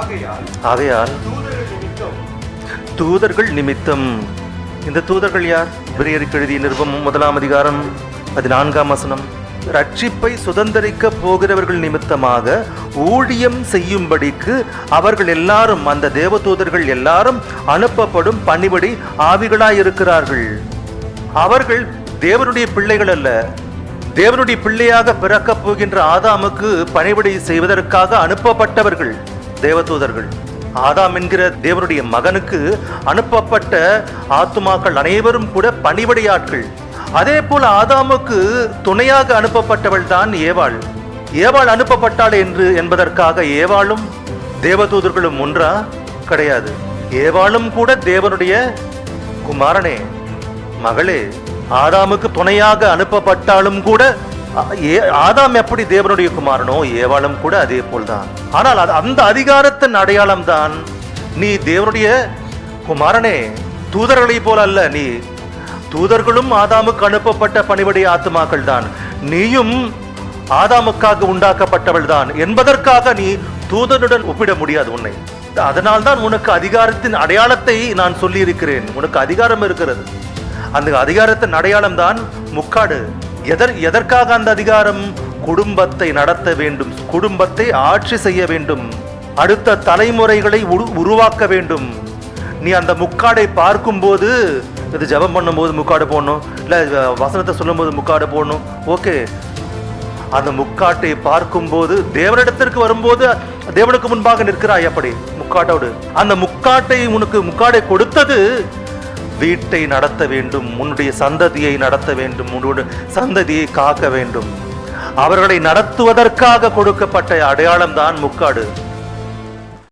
ஆகையால் ஆகையால் தூதர்கள் நிமித்தம். தூதர்கள் நிமித்தம். இந்த தூதர்கள் யார்? விரையருக்கு எழுதிய நிருபம் முதலாம் அதிகாரம் பதினான்காம் வசனம். ரட்சிப்பை சுதந்தரிக்க போகிறவர்கள் நிமித்தமாக ஊழியம் செய்யும்படிக்கு அவர்கள் எல்லாரும் அந்த தேவதூதர்கள் எல்லாரும் அனுப்பப்படும் பணிபடி ஆவிகளாயிருக்கிறார்கள். அவர்கள் தேவனுடைய பிள்ளைகள் அல்ல. தேவனுடைய பிள்ளையாக பிறக்கப் போகின்ற ஆதாமுக்கு பணிபடி செய்வதற்காக அனுப்பப்பட்டவர்கள். தேவதூதர்கள். ஆதாம் என்கிற தேவனுடைய மகனுக்கு அனுப்பப்பட்ட ஆத்துமாக்கள் அனைவரும் கூட பணிபடையாட்கள் அதே போல ஆதாமுக்கு துணையாக அனுப்பப்பட்டவள் தான் ஏவாள். ஏவாள் அனுப்பப்பட்டாள் என்று என்பதற்காக ஏவாளும் தேவதூதர்களும் ஒன்றா? கிடையாது. ஏவாளும் கூட தேவனுடைய குமாரனே. மகளே ஆதாமுக்கு துணையாக அனுப்பப்பட்டாலும் கூட ஏ- ஆதாம் எப்படி தேவனுடைய குமாரனோ ஏவாளும் கூட அதே போல்தான். ஆனால் அது- அந்த அதிகாரத்தின் அடையாளம் தான் நீ தேவனுடைய குமாரனே தூதர்களைப் போல அல்ல நீ தூதர்களும் ஆதாமுக்கு அனுப்பப்பட்ட பணிபடி ஆத்மாக்கள் தான் நீயும் ஆதாமுக்காக உண்டாக்கப்பட்டவள் தான் என்பதற்காக நீ தூதனுடன் ஒப்பிட முடியாது உன்னை. அதனால்தான் உனக்கு அதிகாரத்தின் அடையாளத்தை நான் சொல்லியிருக்கிறேன். உனக்கு அதிகாரம் இருக்கிறது. அந்த அதிகாரத்தின் அடையாளம் தான் முக்காடு. எதர் எதற்காக அந்த அதிகாரம்? குடும்பத்தை நடத்த வேண்டும். குடும்பத்தை ஆட்சி செய்ய வேண்டும். அடுத்த தலைமுறைகளை உரு- உருவாக்க வேண்டும். நீ அந்த முக்காடை பார்க்கும்போது இது ஜெபம் பண்ணும்போது முக்காடு போடணும். இல்லை வசனத்தை சொல்லும்போது முக்காடு போடணும். ஓகே. அந்த முக்காட்டை பார்க்கும்போது தேவனிடத்திற்கு வரும்போது தேவனுக்கு முன்பாக நிற்கிறாய் அப்படி முக்காட்டோடு. அந்த முக்காட்டை உனக்கு முக்காடை கொடுத்தது வீட்டை நடத்த வேண்டும் உன்னுடைய சந்ததியை நடத்த வேண்டும் உன்னுடைய சந்ததியை காக்க வேண்டும். அவர்களை நடத்துவதற்காக கொடுக்கப்பட்ட அடையாளம் தான் முக்காடு.